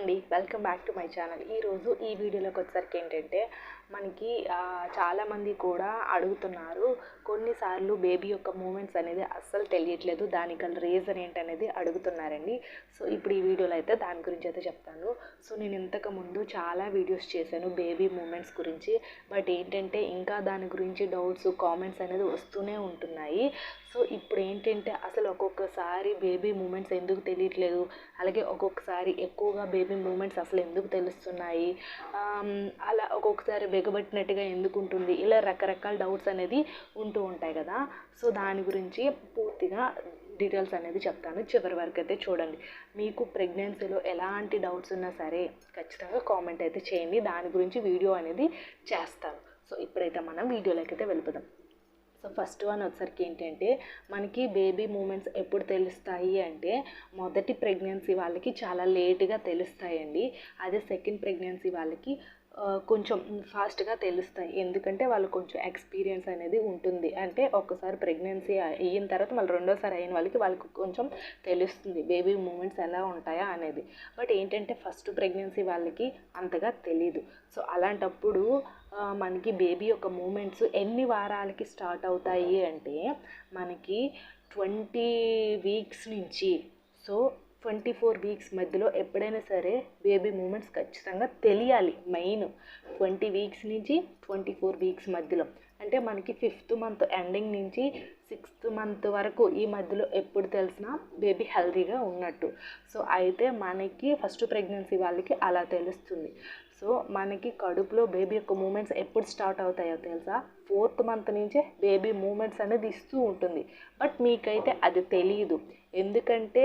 అండి. Welcome back to my channel ఈరోజు ఈ వీడియోలోకి వచ్చేసరికి ఏంటంటే మనకి చాలామంది కూడా అడుగుతున్నారు కొన్నిసార్లు బేబీ యొక్క మూమెంట్స్ అనేది అస్సలు తెలియట్లేదు. దానికి గల రీజన్ ఏంటనేది అడుగుతున్నారండి. సో ఇప్పుడు ఈ వీడియోలో అయితే దాని గురించి అయితే చెప్తాను. సో నేను ఇంతకు ముందు చాలా వీడియోస్ చేశాను బేబీ మూమెంట్స్ గురించి. బట్ ఏంటంటే ఇంకా దాని గురించి డౌట్స్ కామెంట్స్ అనేది వస్తూనే ఉంటున్నాయి. సో ఇప్పుడు ఏంటంటే అసలు ఒక్కొక్కసారి బేబీ మూమెంట్స్ ఎందుకు తెలియట్లేదు? అలాగే ఒక్కొక్కసారి ఎక్కువగా బేబీ మూమెంట్స్ అసలు ఎందుకు తెలుస్తున్నాయి? అలా ఒక్కొక్కసారి బిగబట్టినట్టుగా ఎందుకు ఉంటుంది? ఇలా రకరకాల డౌట్స్ అనేది ఉంటుంది ఉంటూ ఉంటాయి కదా. సో దాని గురించి పూర్తిగా డీటెయిల్స్ అనేది చెప్తాను. చివరి వరకు అయితే చూడండి. మీకు ప్రెగ్నెన్సీలో ఎలాంటి డౌట్స్ ఉన్నా సరే ఖచ్చితంగా కామెంట్ అయితే చేయండి. దాని గురించి వీడియో అనేది చేస్తాను. సో ఇప్పుడైతే మనం వీడియోలోకి అయితే వెళ్ళిపోదాం. సో ఫస్ట్ వన్ వచ్చరికి ఏంటంటే మనకి బేబీ మూమెంట్స్ ఎప్పుడు తెలుస్తాయి అంటే మొదటి ప్రెగ్నెన్సీ వాళ్ళకి చాలా లేట్గా తెలుస్తాయండి. అదే సెకండ్ ప్రెగ్నెన్సీ వాళ్ళకి కొంచెం ఫాస్ట్గా తెలుస్తాయి. ఎందుకంటే వాళ్ళు కొంచెం ఎక్స్పీరియన్స్ అనేది ఉంటుంది. అంటే ఒకసారి ప్రెగ్నెన్సీ అయిన తర్వాత మళ్ళీ రెండోసారి అయిన వాళ్ళకి వాళ్ళకి కొంచెం తెలుస్తుంది బేబీ మూమెంట్స్ ఎలా ఉంటాయా అనేది. బట్ ఏంటంటే ఫస్ట్ ప్రెగ్నెన్సీ వాళ్ళకి అంతగా తెలీదు. సో అలాంటప్పుడు మనకి బేబీ యొక్క మూమెంట్స్ ఎన్ని వారాలకి స్టార్ట్ అవుతాయి అంటే మనకి ట్వంటీ వీక్స్ నుంచి సో ట్వంటీ ఫోర్ వీక్స్ మధ్యలో ఎప్పుడైనా సరే బేబీ మూమెంట్స్ ఖచ్చితంగా తెలియాలి మెయిన్ ట్వంటీ వీక్స్ నుంచి ట్వంటీ ఫోర్ వీక్స్ మధ్యలో. అంటే మనకి ఫిఫ్త్ మంత్ ఎండింగ్ నుంచి సిక్స్త్ మంత్ వరకు ఈ మధ్యలో ఎప్పుడు తెలిసినా బేబీ హెల్తీగా ఉన్నట్టు. సో అయితే మనకి ఫస్ట్ ప్రెగ్నెన్సీ వాళ్ళకి అలా తెలుస్తుంది. సో మనకి కడుపులో బేబీ యొక్క మూమెంట్స్ ఎప్పుడు స్టార్ట్ అవుతాయో తెలుసా? ఫోర్త్ మంత్ నుంచే బేబీ మూమెంట్స్ అనేది ఇస్తూ ఉంటుంది. బట్ మీకైతే అది తెలియదు ఎందుకంటే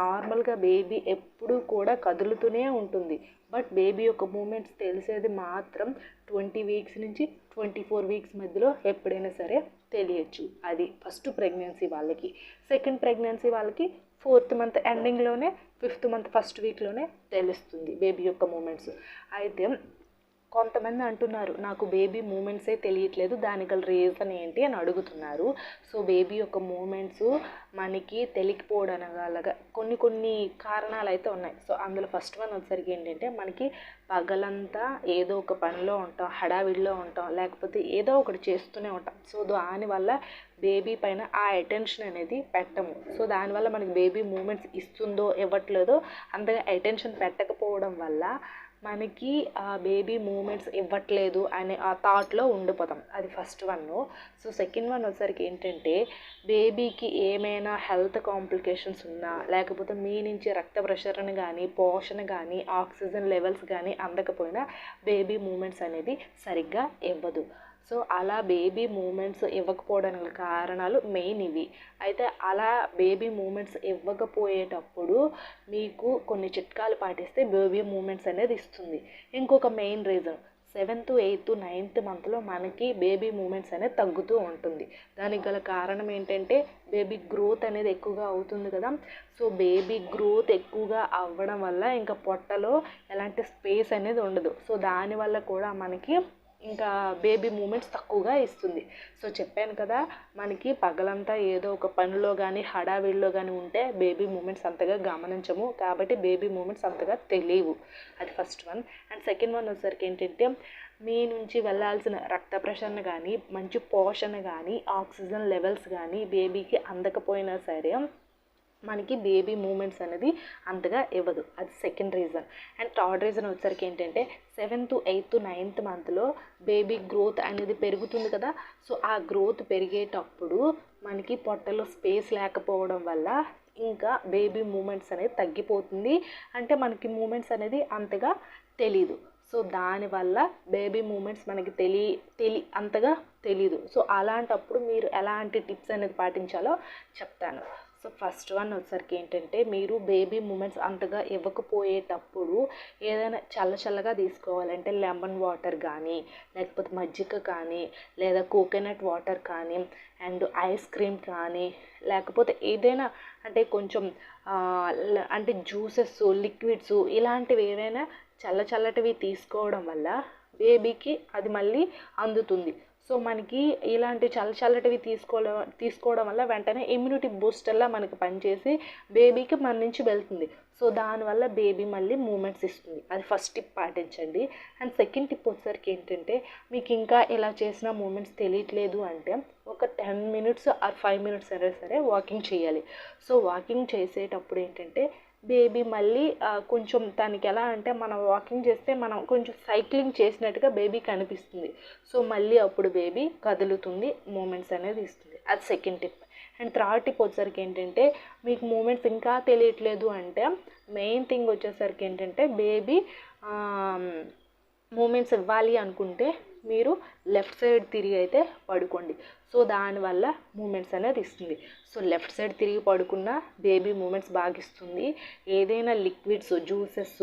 నార్మల్గా బేబీ ఎప్పుడు కూడా కదులుతూనే ఉంటుంది. బట్ బేబీ యొక్క మూమెంట్స్ తెలిసేది మాత్రం ట్వంటీ వీక్స్ నుంచి ట్వంటీ ఫోర్ వీక్స్ మధ్యలో ఎప్పుడైనా సరే తెలియచ్చు. అది ఫస్ట్ ప్రెగ్నెన్సీ వాళ్ళకి. సెకండ్ ప్రెగ్నెన్సీ వాళ్ళకి ఫోర్త్ మంత్ ఎండింగ్లోనే ఫిఫ్త్ మంత్ ఫస్ట్ వీక్లోనే తెలుస్తుంది బేబీ యొక్క మూమెంట్స్. అయితే కొంతమంది అంటున్నారు నాకు బేబీ మూమెంట్సే తెలియట్లేదు దానికి గల రీజన్ ఏంటి? అని అడుగుతున్నారు. సో బేబీ యొక్క మూమెంట్స్ మనకి తెలియకపోవడనగా గలగా కొన్ని కొన్ని కారణాలు అయితే ఉన్నాయి. సో అందులో ఫస్ట్ వన్ వచ్చేసరికి ఏంటంటే మనకి పగలంతా ఏదో ఒక పనిలో ఉంటాం హడావిడిలో ఉంటాం లేకపోతే ఏదో ఒకటి చేస్తూనే ఉంటాం. సో దానివల్ల బేబీ పైన ఆ అటెన్షన్ అనేది పెట్టము. సో దానివల్ల మనకి బేబీ మూమెంట్స్ ఇస్తుందో ఇవ్వట్లేదో అంతగా అటెన్షన్ పెట్టకపోవడం వల్ల మనకి ఆ బేబీ మూమెంట్స్ ఇవ్వట్లేదు అనే ఆ థాట్లో ఉండిపోతాం. అది first one so second one వచ్చేసరికి ఏంటంటే బేబీకి ఏమైనా హెల్త్ కాంప్లికేషన్స్ ఉన్నా లేకపోతే మీ నుంచి రక్త ప్రసరణ కానీ పోషణ కానీ ఆక్సిజన్ లెవెల్స్ కానీ అందకపోయినా బేబీ మూమెంట్స్ అనేది సరిగ్గా ఇవ్వదు. సో అలా బేబీ మూమెంట్స్ ఇవ్వకపోవడానికి కారణాలు మెయిన్ ఇవి. అయితే అలా బేబీ మూమెంట్స్ ఇవ్వకపోయేటప్పుడు మీకు కొన్ని చిట్కాలు పాటిస్తే బేబీ మూమెంట్స్ అనేది ఇస్తుంది. ఇంకొక main reason seventh eighth ninth మంత్లో మనకి బేబీ మూమెంట్స్ అనేది తగ్గుతూ ఉంటుంది. దానికి గల కారణం ఏంటంటే బేబీ గ్రోత్ అనేది ఎక్కువగా అవుతుంది కదా. సో బేబీ గ్రోత్ ఎక్కువగా అవ్వడం వల్ల ఇంకా పొట్టలో ఎలాంటి స్పేస్ అనేది ఉండదు. సో దానివల్ల కూడా మనకి ఇంకా బేబీ మూమెంట్స్ తక్కువగా ఇస్తుంది. సో చెప్పాను కదా మనకి పగలంతా ఏదో ఒక పనిలో కానీ హడావిడిలో కానీ ఉంటే బేబీ మూమెంట్స్ అంతగా గమనించము. కాబట్టి బేబీ మూమెంట్స్ అంతగా తెలియవు. అది first one and second one వచ్చేసరికి ఏంటంటే మీ నుంచి వెళ్ళాల్సిన రక్త ప్రసరణ కానీ మంచి పోషణ కానీ ఆక్సిజన్ లెవెల్స్ కానీ బేబీకి అందకపోయినా సరే మనకి బేబీ మూమెంట్స్ అనేది అంతగా ఇవ్వదు. అది second reason and third reason వచ్చేసరికి ఏంటంటే సెవెంత్ ఎయిత్ నైన్త్ మంత్లో బేబీ గ్రోత్ అనేది పెరుగుతుంది కదా. సో ఆ గ్రోత్ పెరిగేటప్పుడు మనకి పొట్టలో స్పేస్ లేకపోవడం వల్ల ఇంకా బేబీ మూమెంట్స్ అనేది తగ్గిపోతుంది. అంటే మనకి మూమెంట్స్ అనేది అంతగా తెలీదు. సో దానివల్ల బేబీ మూమెంట్స్ మనకి తెలి తెలి అంతగా తెలీదు. సో అలాంటప్పుడు మీరు ఎలాంటి టిప్స్ అనేది పాటించాలో చెప్తాను. సో ఫస్ట్ వన్ వచ్చేసరికి ఏంటంటే మీరు బేబీ మూమెంట్స్ అంతగా ఇవ్వకపోయేటప్పుడు ఏదైనా చల్ల చల్లగా తీసుకోవాలంటే లెమన్ వాటర్ కానీ లేకపోతే మజ్జిగ కానీ లేదా కోకోనట్ వాటర్ కానీ అండ్ ఐస్ క్రీమ్ కానీ లేకపోతే ఏదైనా అంటే కొంచెం అంటే జ్యూసెస్ లిక్విడ్స్ ఇలాంటివి ఏవైనా చల్ల చల్లటివి తీసుకోవడం వల్ల బేబీకి అది మళ్ళీ అందుతుంది. సో మనకి ఇలాంటి చల్ల చల్లటివి తీసుకోవడం తీసుకోవడం వల్ల వెంటనే ఇమ్యూనిటీ బూస్టర్లా మనకి పనిచేసి బేబీకి మన నుంచి వెళ్తుంది. సో దానివల్ల బేబీ మళ్ళీ మూమెంట్స్ ఇస్తుంది. అది ఫస్ట్ టిప్ పాటించండి. అండ్ సెకండ్ టిప్ వచ్చేసరికి ఏంటంటే మీకు ఇంకా ఇలా చేసిన మూమెంట్స్ తెలియట్లేదు అంటే ఒక ten minutes or five minutes అయినా సరే వాకింగ్ చేయాలి. సో వాకింగ్ చేసేటప్పుడు ఏంటంటే బేబీ మళ్ళీ కొంచెం తనకి ఎలా అంటే మనం వాకింగ్ చేస్తే మనం కొంచెం సైక్లింగ్ చేసినట్టుగా బేబీ కనిపిస్తుంది. సో మళ్ళీ అప్పుడు బేబీ కదులుతుంది మూమెంట్స్ అనేది ఇస్తుంది. అది second tip and third tip వచ్చేసరికి ఏంటంటే మీకు మూమెంట్స్ ఇంకా తెలియట్లేదు అంటే మెయిన్ థింగ్ వచ్చేసరికి ఏంటంటే బేబీ మూమెంట్స్ ఇవ్వాలి అనుకుంటే మీరు లెఫ్ట్ సైడ్ తిరిగి అయితే పడుకోండి. సో దానివల్ల మూమెంట్స్ అనేది ఇస్తుంది. సో లెఫ్ట్ సైడ్ తిరిగి పడుకున్న బేబీ మూమెంట్స్ బాగా ఇస్తుంది. ఏదైనా లిక్విడ్స్ జ్యూసెస్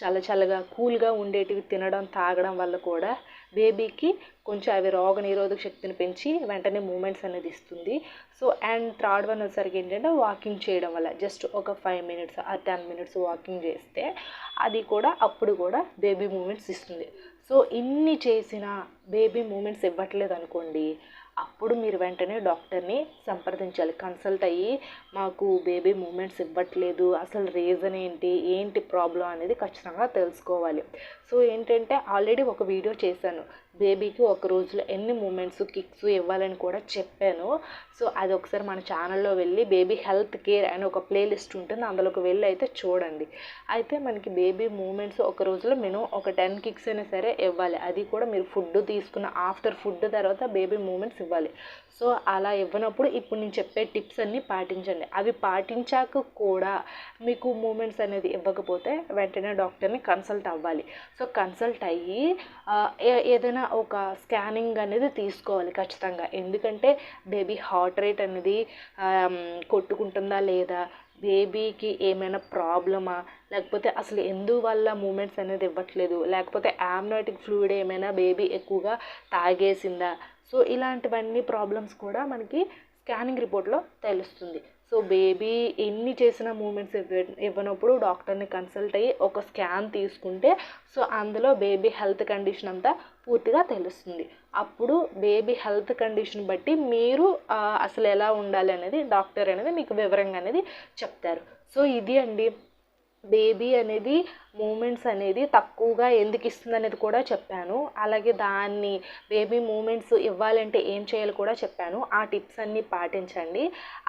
చల్లచల్లగా కూల్గా ఉండేటివి తినడం తాగడం వల్ల కూడా బేబీకి కొంచెం అవి రోగ నిరోధక శక్తిని పెంచి వెంటనే మూమెంట్స్ అనేది ఇస్తుంది. సో అండ్ థర్డ్ వన్ వచ్చేసరికి ఏంటంటే వాకింగ్ చేయడం వల్ల జస్ట్ ఒక ఫైవ్ మినిట్స్ ఆ టెన్ మినిట్స్ వాకింగ్ చేస్తే అది కూడా అప్పుడు కూడా బేబీ మూమెంట్స్ ఇస్తుంది. సో ఇన్ని చేసిన బేబీ మూమెంట్స్ ఇవ్వట్లేదు అనుకోండి అప్పుడు మీరు వెంటనే డాక్టర్ని సంప్రదించాలి. కన్సల్ట్ అయ్యి మాకు బేబీ మూమెంట్స్ ఇవ్వట్లేదు అసలు రీజన్ ఏంటి ఏంటి ప్రాబ్లం అనేది ఖచ్చితంగా తెలుసుకోవాలి. సో ఏంటంటే ఆల్రెడీ ఒక వీడియో చేశాను. బేబీకి ఒక రోజులో ఎన్ని మూమెంట్స్ కిక్స్ ఇవ్వాలని కూడా చెప్పాను. సో అది ఒకసారి మన ఛానల్లో వెళ్ళి బేబీ హెల్త్ కేర్ అని ఒక ప్లేలిస్ట్ ఉంటుంది అందులోకి వెళ్ళి అయితే చూడండి. అయితే మనకి బేబీ మూమెంట్స్ ఒక రోజులో మినిమం ఒక టెన్ కిక్స్ అయినా సరే ఇవ్వాలి. అది కూడా మీరు ఫుడ్ తీసుకున్న ఆఫ్టర్ ఫుడ్ తర్వాత బేబీ మూమెంట్స్ ఇవ్వాలి. సో అలా ఇవ్వనప్పుడు ఇప్పుడు నేను చెప్పే టిప్స్ అన్నీ పాటించండి. అవి పాటించాక కూడా మీకు మూమెంట్స్ అనేది ఇవ్వకపోతే వెంటనే డాక్టర్ని కన్సల్ట్ అవ్వాలి. సో కన్సల్ట్ అయ్యి ఏదైనా ఒక స్కానింగ్ అనేది తీసుకోవాలి ఖచ్చితంగా. ఎందుకంటే బేబీ హార్ట్ రేట్ అనేది కొట్టుకుంటుందా లేదా బేబీకి ఏమైనా ప్రాబ్లమా? లేకపోతే అసలు ఎందువల్ల మూమెంట్స్ అనేది ఇవ్వట్లేదు? లేకపోతే యామ్నాటిక్ ఫ్లూయిడ్ ఏమైనా బేబీ ఎక్కువగా తాగేసిందా? సో ఇలాంటివన్నీ ప్రాబ్లమ్స్ కూడా మనకి స్కానింగ్ రిపోర్ట్లో తెలుస్తుంది. సో బేబీ ఎన్ని చేసిన మూమెంట్స్ ఇవ్వ ఇవ్వనప్పుడు డాక్టర్ని కన్సల్ట్ అయ్యి ఒక స్కాన్ తీసుకుంటే సో అందులో బేబీ హెల్త్ కండిషన్ అంతా పూర్తిగా తెలుస్తుంది. అప్పుడు బేబీ హెల్త్ కండిషన్ బట్టి మీరు అసలు ఎలా ఉండాలి అనేది డాక్టర్ అనేది మీకు వివరంగా అనేది చెప్తారు. సో ఇది అండి. బేబీ అనేది మూమెంట్స్ అనేది తక్కువగా ఎందుకు ఇస్తుంది అనేది కూడా చెప్పాను. అలాగే దాన్ని బేబీ మూమెంట్స్ ఇవ్వాలంటే ఏం చేయాలో కూడా చెప్పాను. ఆ టిప్స్ అన్నీ పాటించండి.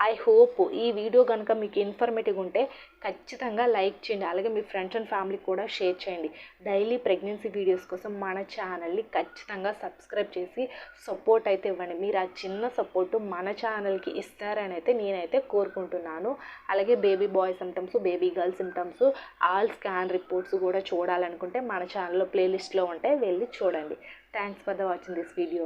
ఐ హోప్ ఈ వీడియో కనుక మీకు ఇన్ఫర్మేటివ్ ఉంటే ఖచ్చితంగా లైక్ చేయండి. అలాగే మీ ఫ్రెండ్స్ అండ్ ఫ్యామిలీకి కూడా షేర్ చేయండి. డైలీ ప్రెగ్నెన్సీ వీడియోస్ కోసం మన ఛానల్ని ఖచ్చితంగా సబ్స్క్రైబ్ చేసి సపోర్ట్ అయితే ఇవ్వండి. మీరు ఆ చిన్న సపోర్టు మన ఛానల్కి ఇస్తారని అయితే నేనైతే కోరుకుంటున్నాను. అలాగే baby boy symptoms baby girl symptoms all scan reports కూడా చూడాలనుకుంటే మన ఛానల్లో ప్లేలిస్ట్లో ఉంటాయి వెళ్ళి చూడండి. Thanks for the watching this video